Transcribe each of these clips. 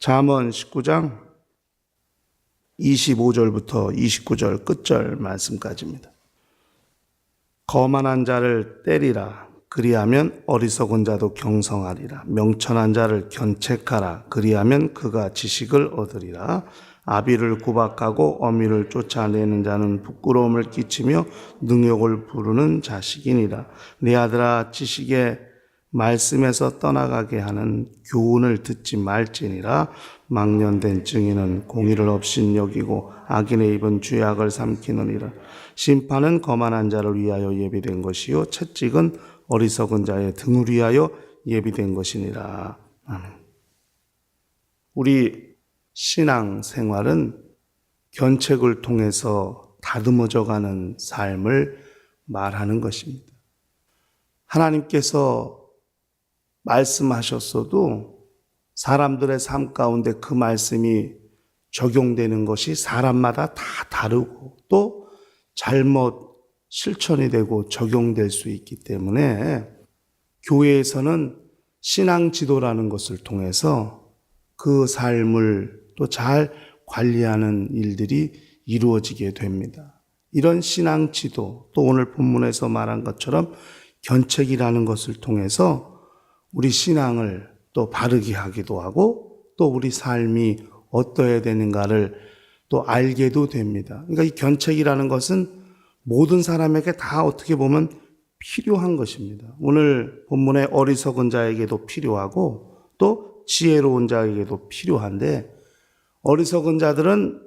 잠언 19장 25절부터 29절 끝절 말씀까지입니다. 거만한 자를 때리라. 그리하면 어리석은 자도 경성하리라. 명철한 자를 견책하라. 그리하면 그가 지식을 얻으리라. 아비를 구박하고 어미를 쫓아내는 자는 부끄러움을 끼치며 능욕을 부르는 자식이니라. 내 아들아 지식의 말씀에서 떠나가게 하는 교훈을 듣지 말지니라 망년된 증인은 공의를 없인 여기고 악인의 입은 죄악을 삼키느니라 심판은 거만한 자를 위하여 예비된 것이요 채찍은 어리석은 자의 등을 위하여 예비된 것이니라 아멘. 우리 신앙 생활은 견책을 통해서 다듬어져 가는 삶을 말하는 것입니다. 하나님께서 말씀하셨어도 사람들의 삶 가운데 그 말씀이 적용되는 것이 사람마다 다 다르고 또 잘못 실천이 되고 적용될 수 있기 때문에 교회에서는 신앙 지도라는 것을 통해서 그 삶을 또 잘 관리하는 일들이 이루어지게 됩니다. 이런 신앙 지도 또 오늘 본문에서 말한 것처럼 견책이라는 것을 통해서 우리 신앙을 또 바르게 하기도 하고 또 우리 삶이 어떠해야 되는가를 또 알게도 됩니다. 그러니까 이 견책이라는 것은 모든 사람에게 다 어떻게 보면 필요한 것입니다. 오늘 본문의 어리석은 자에게도 필요하고 또 지혜로운 자에게도 필요한데 어리석은 자들은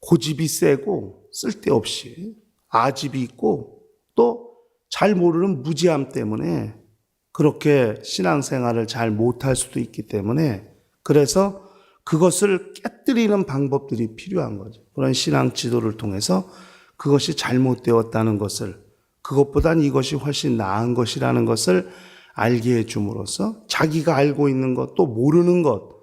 고집이 세고 쓸데없이 아집이 있고 또 잘 모르는 무지함 때문에 그렇게 신앙생활을 잘 못할 수도 있기 때문에 그래서 그것을 깨뜨리는 방법들이 필요한 거죠. 그런 신앙 지도를 통해서 그것이 잘못되었다는 것을 그것보단 이것이 훨씬 나은 것이라는 것을 알게 해줌으로써 자기가 알고 있는 것 또 모르는 것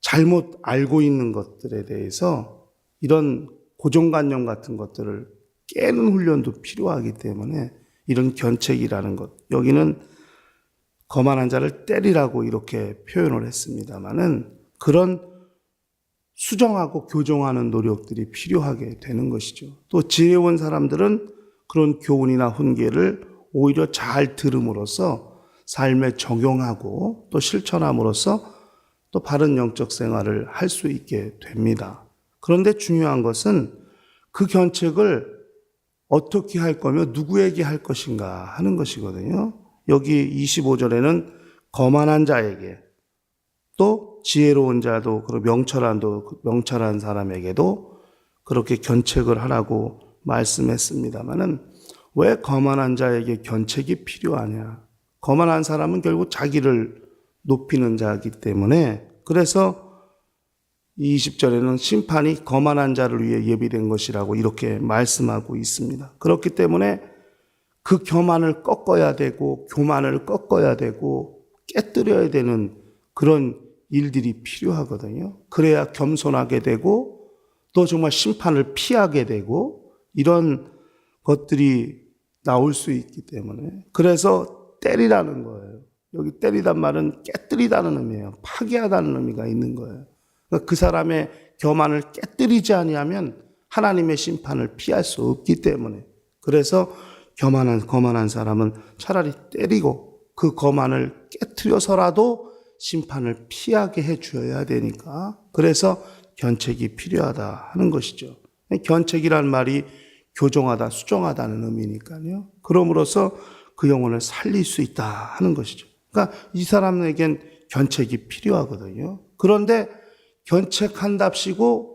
잘못 알고 있는 것들에 대해서 이런 고정관념 같은 것들을 깨는 훈련도 필요하기 때문에 이런 견책이라는 것 여기는 거만한 자를 때리라고 이렇게 표현을 했습니다마는 그런 수정하고 교정하는 노력들이 필요하게 되는 것이죠. 또 지혜로운 사람들은 그런 교훈이나 훈계를 오히려 잘 들음으로써 삶에 적용하고 또 실천함으로써 또 바른 영적 생활을 할 수 있게 됩니다. 그런데 중요한 것은 그 견책을 어떻게 할 거며 누구에게 할 것인가 하는 것이거든요. 여기 25절에는 거만한 자에게 또 지혜로운 자도 그리고 명철한도 명철한 사람에게도 그렇게 견책을 하라고 말씀했습니다만은 왜 거만한 자에게 견책이 필요하냐? 거만한 사람은 결국 자기를 높이는 자이기 때문에 그래서 20절에는 심판이 거만한 자를 위해 예비된 것이라고 이렇게 말씀하고 있습니다. 그렇기 때문에 그 교만을 꺾어야 되고 교만을 꺾어야 되고 깨뜨려야 되는 그런 일들이 필요하거든요. 그래야 겸손하게 되고 또 정말 심판을 피하게 되고 이런 것들이 나올 수 있기 때문에 그래서 때리라는 거예요. 여기 때리단 말은 깨뜨리다는 의미예요. 파괴하다는 의미가 있는 거예요. 그러니까 그 사람의 교만을 깨뜨리지 아니하면 하나님의 심판을 피할 수 없기 때문에 그래서 교만한 거만한 사람은 차라리 때리고 그 거만을 깨뜨려서라도 심판을 피하게 해 주어야 되니까 그래서 견책이 필요하다 하는 것이죠. 견책이란 말이 교정하다, 수정하다는 의미니까요. 그럼으로써 그 영혼을 살릴 수 있다 하는 것이죠. 그러니까 이 사람에겐 견책이 필요하거든요. 그런데 견책한답시고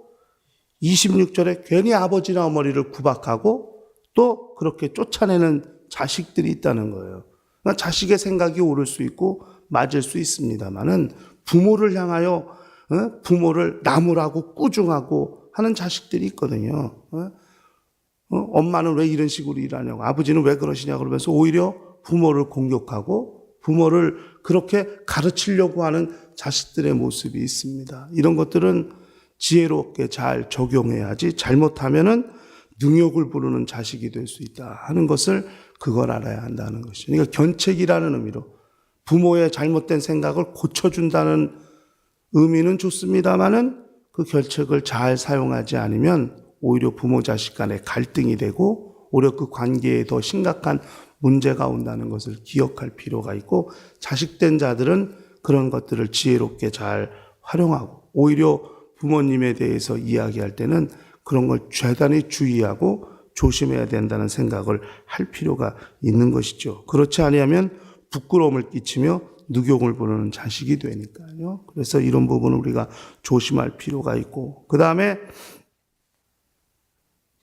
26절에 괜히 아버지나 어머니를 구박하고 또 그렇게 쫓아내는 자식들이 있다는 거예요. 그러니까 자식의 생각이 옳을 수 있고 맞을 수 있습니다만은 부모를 향하여 어? 부모를 나무라고 꾸중하고 하는 자식들이 있거든요. 어? 어? 엄마는 왜 이런 식으로 일하냐고, 아버지는 왜 그러시냐 그러면서 오히려 부모를 공격하고 부모를 그렇게 가르치려고 하는 자식들의 모습이 있습니다. 이런 것들은 지혜롭게 잘 적용해야지 잘못하면은 능욕을 부르는 자식이 될 수 있다 하는 것을 그걸 알아야 한다는 것이죠. 그러니까 견책이라는 의미로 부모의 잘못된 생각을 고쳐준다는 의미는 좋습니다만은 그 결책을 잘 사용하지 않으면 오히려 부모 자식 간에 갈등이 되고 오히려 그 관계에 더 심각한 문제가 온다는 것을 기억할 필요가 있고 자식된 자들은 그런 것들을 지혜롭게 잘 활용하고 오히려 부모님에 대해서 이야기할 때는 그런 걸 대단히 주의하고 조심해야 된다는 생각을 할 필요가 있는 것이죠. 그렇지 아니하면 부끄러움을 끼치며 누욕을 부르는 자식이 되니까요. 그래서 이런 부분을 우리가 조심할 필요가 있고 그 다음에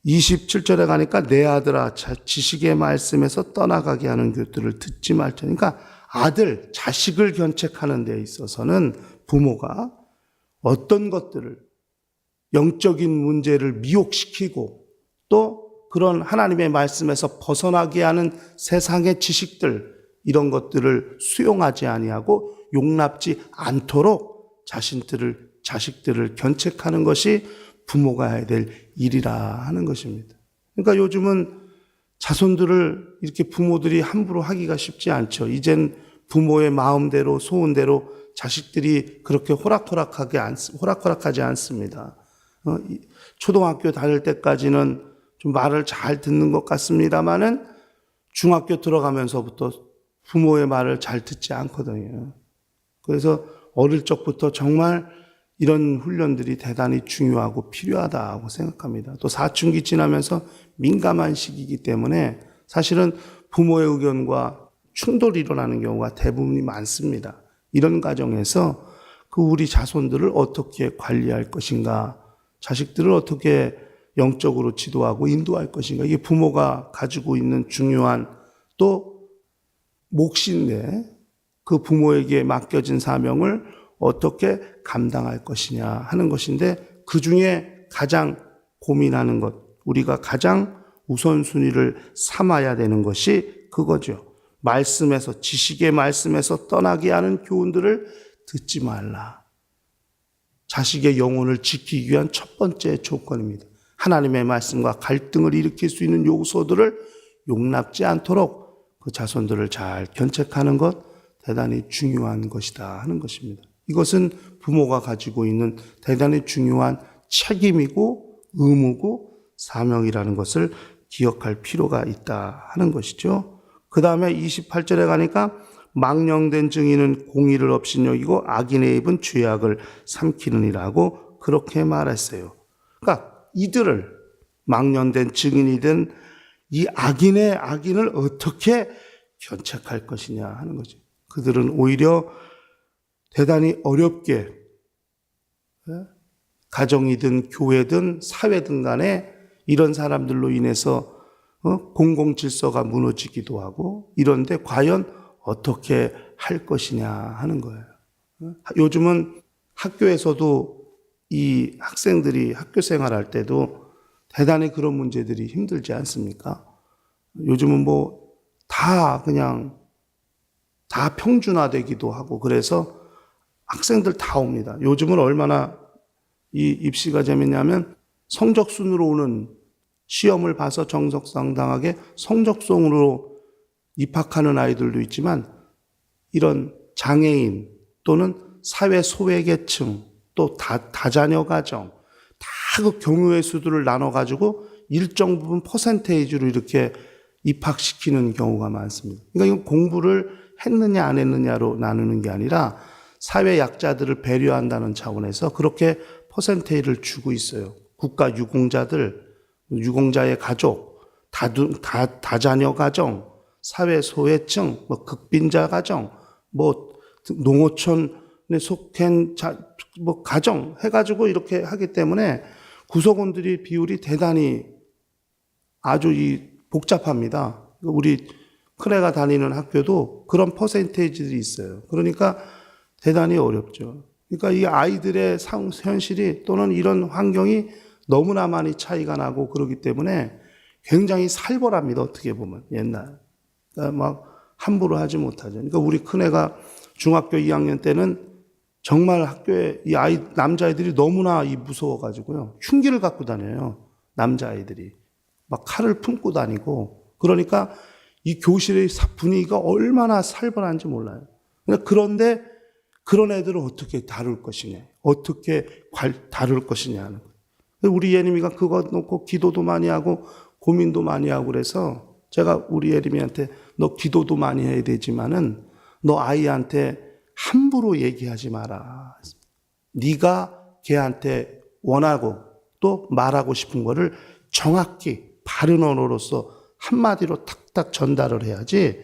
27절에 가니까 내 아들아 자- 지식의 말씀에서 떠나가게 하는 교들을 듣지 말자. 그러니까 아들, 자식을 견책하는 데 있어서는 부모가 어떤 것들을 영적인 문제를 미혹시키고 또 그런 하나님의 말씀에서 벗어나게 하는 세상의 지식들 이런 것들을 수용하지 아니하고 용납지 않도록 자신들을 자식들을 견책하는 것이 부모가 해야 될 일이라 하는 것입니다. 그러니까 요즘은 자손들을 이렇게 부모들이 함부로 하기가 쉽지 않죠. 이젠 부모의 마음대로 소원대로 자식들이 그렇게 호락호락하게 않, 호락호락하지 않습니다. 어, 이- 초등학교 다닐 때까지는 좀 말을 잘 듣는 것 같습니다만은 중학교 들어가면서부터 부모의 말을 잘 듣지 않거든요. 그래서 어릴 적부터 정말 이런 훈련들이 대단히 중요하고 필요하다고 생각합니다. 또 사춘기 지나면서 민감한 시기이기 때문에 사실은 부모의 의견과 충돌이 일어나는 경우가 대부분이 많습니다. 이런 과정에서 그 우리 자손들을 어떻게 관리할 것인가, 자식들을 어떻게 영적으로 지도하고 인도할 것인가, 이게 부모가 가지고 있는 중요한 또 몫인데 그 부모에게 맡겨진 사명을 어떻게 감당할 것이냐 하는 것인데 그 중에 가장 고민하는 것, 우리가 가장 우선순위를 삼아야 되는 것이 그거죠. 말씀에서, 지식의 말씀에서 떠나게 하는 교훈들을 듣지 말라. 자식의 영혼을 지키기 위한 첫 번째 조건입니다. 하나님의 말씀과 갈등을 일으킬 수 있는 요소들을 용납지 않도록 그 자손들을 잘 견책하는 것 대단히 중요한 것이다 하는 것입니다. 이것은 부모가 가지고 있는 대단히 중요한 책임이고 의무고 사명이라는 것을 기억할 필요가 있다 하는 것이죠. 그 다음에 28절에 가니까 망령된 증인은 공의를 업신여기고 악인의 입은 죄악을 삼키느니라고 그렇게 말했어요. 그러니까 이들을 망령된 증인이든 이 악인의 악인을 어떻게 견책할 것이냐 하는 거죠. 그들은 오히려 대단히 어렵게 예? 가정이든 교회든 사회든 간에 이런 사람들로 인해서 어? 공공 질서가 무너지기도 하고 이런데 과연 어떻게 할 것이냐 하는 거예요. 어? 요즘은 학교에서도 이 학생들이 학교 생활할 때도 대단히 그런 문제들이 힘들지 않습니까? 요즘은 뭐 다 그냥 다 평준화되기도 하고 그래서 학생들 다 옵니다. 요즘은 얼마나 이 입시가 재밌냐면 성적순으로 오는 시험을 봐서 정석상당하게 성적송으로 입학하는 아이들도 있지만 이런 장애인 또는 사회 소외계층 또 다, 다자녀 가정 다 그 경우의 수들을 나눠 가지고 일정 부분 퍼센테이지로 이렇게 입학시키는 경우가 많습니다. 그러니까 이건 공부를 했느냐 안 했느냐로 나누는 게 아니라 사회 약자들을 배려한다는 차원에서 그렇게 퍼센테이를 주고 있어요. 국가 유공자들, 유공자의 가족, 다두, 다, 다자녀 가정, 사회 소외층, 뭐 극빈자 가정, 뭐 농어촌에 속한 자, 뭐 가정 해가지고 이렇게 하기 때문에 구성원들이 비율이 대단히 아주 이 복잡합니다. 우리 큰애가 다니는 학교도 그런 퍼센테이지들이 있어요. 그러니까 대단히 어렵죠. 그러니까 이 아이들의 상, 현실이 또는 이런 환경이 너무나 많이 차이가 나고 그러기 때문에 굉장히 살벌합니다. 어떻게 보면 옛날. 그러니까 막 함부로 하지 못하죠. 그러니까 우리 큰애가 중학교 2학년 때는 정말 학교에 이 아이 남자아이들이 너무나 이 무서워 가지고요 흉기를 갖고 다녀요 남자아이들이 막 칼을 품고 다니고 그러니까 이 교실의 사- 분위기가 얼마나 살벌한지 몰라요. 그런데 그런 애들을 어떻게 다룰 것이냐, 어떻게 관- 다룰 것이냐는 거예요. 우리 예림이가 그거 놓고 기도도 많이 하고 고민도 많이 하고 그래서 제가 우리 예림이한테 너 기도도 많이 해야 되지만은 너 아이한테 함부로 얘기하지 마라. 네가 걔한테 원하고 또 말하고 싶은 거를 정확히 바른 언어로서 한마디로 탁탁 전달을 해야지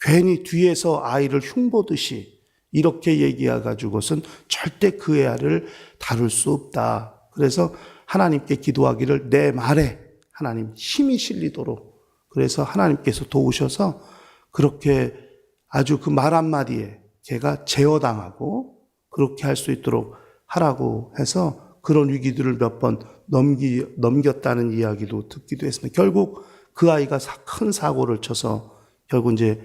괜히 뒤에서 아이를 흉보듯이 이렇게 얘기해 가지고선 절대 그 애를 다룰 수 없다. 그래서 하나님께 기도하기를 내 말에 하나님 힘이 실리도록 그래서 하나님께서 도우셔서 그렇게 아주 그 말 한마디에 걔가 제어당하고 그렇게 할 수 있도록 하라고 해서 그런 위기들을 몇 번 넘기, 넘겼다는 이야기도 듣기도 했습니다. 결국 그 아이가 사- 큰 사고를 쳐서 결국 이제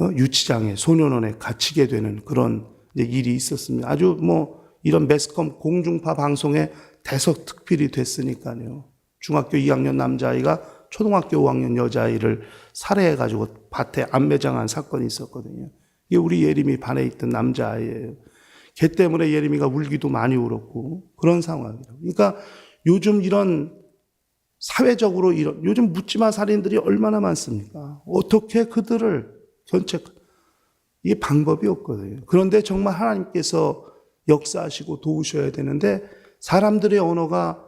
어, 유치장에 소년원에 갇히게 되는 그런 일이 있었습니다. 아주 뭐 이런 매스컴 공중파 방송에 대서특필이 됐으니까요. 중학교 2학년 남자아이가 초등학교 5학년 여자아이를 살해해가지고 밭에 안매장한 사건이 있었거든요. 이게 우리 예림이 반에 있던 남자아이예요. 걔 때문에 예림이가 울기도 많이 울었고 그런 상황이라고. 그러니까 요즘 이런 사회적으로 이런 요즘 묻지마 살인들이 얼마나 많습니까? 어떻게 그들을 견책 이게 방법이 없거든요. 그런데 정말 하나님께서 역사하시고 도우셔야 되는데 사람들의 언어가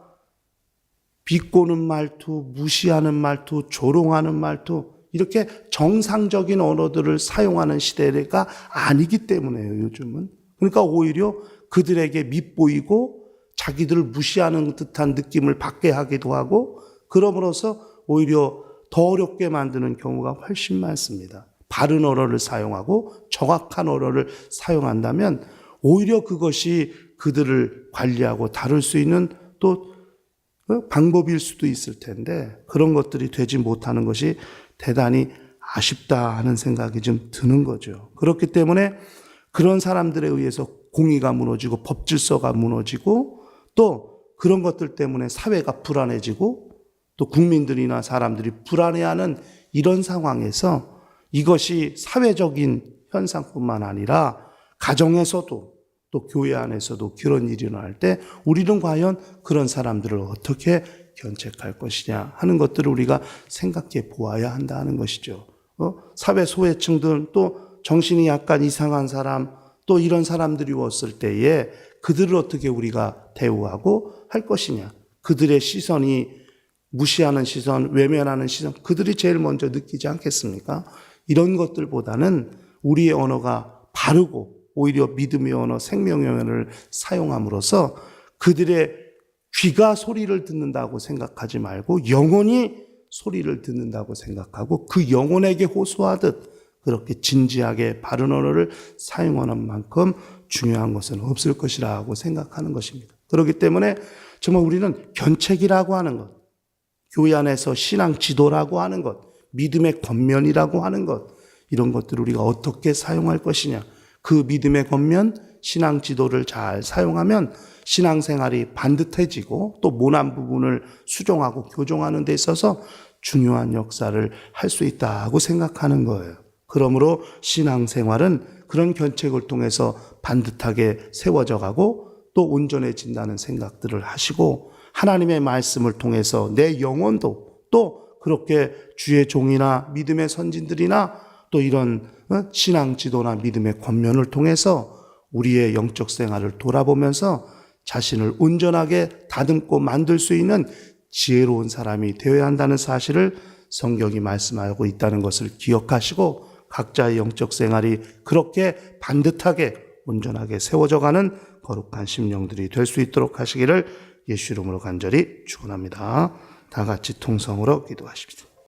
비꼬는 말투, 무시하는 말투, 조롱하는 말투 이렇게 정상적인 언어들을 사용하는 시대가 아니기 때문에요, 요즘은. 그러니까 오히려 그들에게 밉보이고 자기들을 무시하는 듯한 느낌을 받게 하기도 하고 그럼으로써 오히려 더 어렵게 만드는 경우가 훨씬 많습니다. 바른 언어를 사용하고 정확한 언어를 사용한다면 오히려 그것이 그들을 관리하고 다룰 수 있는 또 어, 방법일 수도 있을 텐데 그런 것들이 되지 못하는 것이 대단히 아쉽다 하는 생각이 좀 드는 거죠. 그렇기 때문에 그런 사람들에 의해서 공의가 무너지고 법 질서가 무너지고 또 그런 것들 때문에 사회가 불안해지고 또 국민들이나 사람들이 불안해하는 이런 상황에서 이것이 사회적인 현상뿐만 아니라 가정에서도 또 교회 안에서도 그런 일이 일어날 때 우리는 과연 그런 사람들을 어떻게 견책할 것이냐 하는 것들을 우리가 생각해 보아야 한다는 것이죠. 어? 사회 소외층들 또 정신이 약간 이상한 사람 또 이런 사람들이 왔을 때에 그들을 어떻게 우리가 대우하고 할 것이냐. 그들의 시선이 무시하는 시선, 외면하는 시선, 그들이 제일 먼저 느끼지 않겠습니까? 이런 것들보다는 우리의 언어가 바르고 오히려 믿음의 언어, 생명의 언어를 사용함으로써 그들의 귀가 소리를 듣는다고 생각하지 말고 영혼이 소리를 듣는다고 생각하고 그 영혼에게 호소하듯 그렇게 진지하게 바른 언어를 사용하는 만큼 중요한 것은 없을 것이라고 생각하는 것입니다. 그렇기 때문에 정말 우리는 견책이라고 하는 것, 교회 안에서 신앙 지도라고 하는 것, 믿음의 겉면이라고 하는 것, 이런 것들을 우리가 어떻게 사용할 것이냐. 그 믿음의 겉면, 신앙 지도를 잘 사용하면 신앙생활이 반듯해지고 또 모난 부분을 수정하고 교정하는 데 있어서 중요한 역사를 할 수 있다고 생각하는 거예요. 그러므로 신앙생활은 그런 견책을 통해서 반듯하게 세워져 가고 또 온전해진다는 생각들을 하시고 하나님의 말씀을 통해서 내 영혼도 또 그렇게 주의 종이나 믿음의 선진들이나 또 이런 어, 신앙 지도나 믿음의 권면을 통해서 우리의 영적 생활을 돌아보면서 자신을 온전하게 다듬고 만들 수 있는 지혜로운 사람이 되어야 한다는 사실을 성경이 말씀하고 있다는 것을 기억하시고 각자의 영적 생활이 그렇게 반듯하게 온전하게 세워져 가는 거룩한 심령들이 될 수 있도록 하시기를 예수 이름으로 간절히 축원합니다. 다 같이 통성으로 기도하십시다.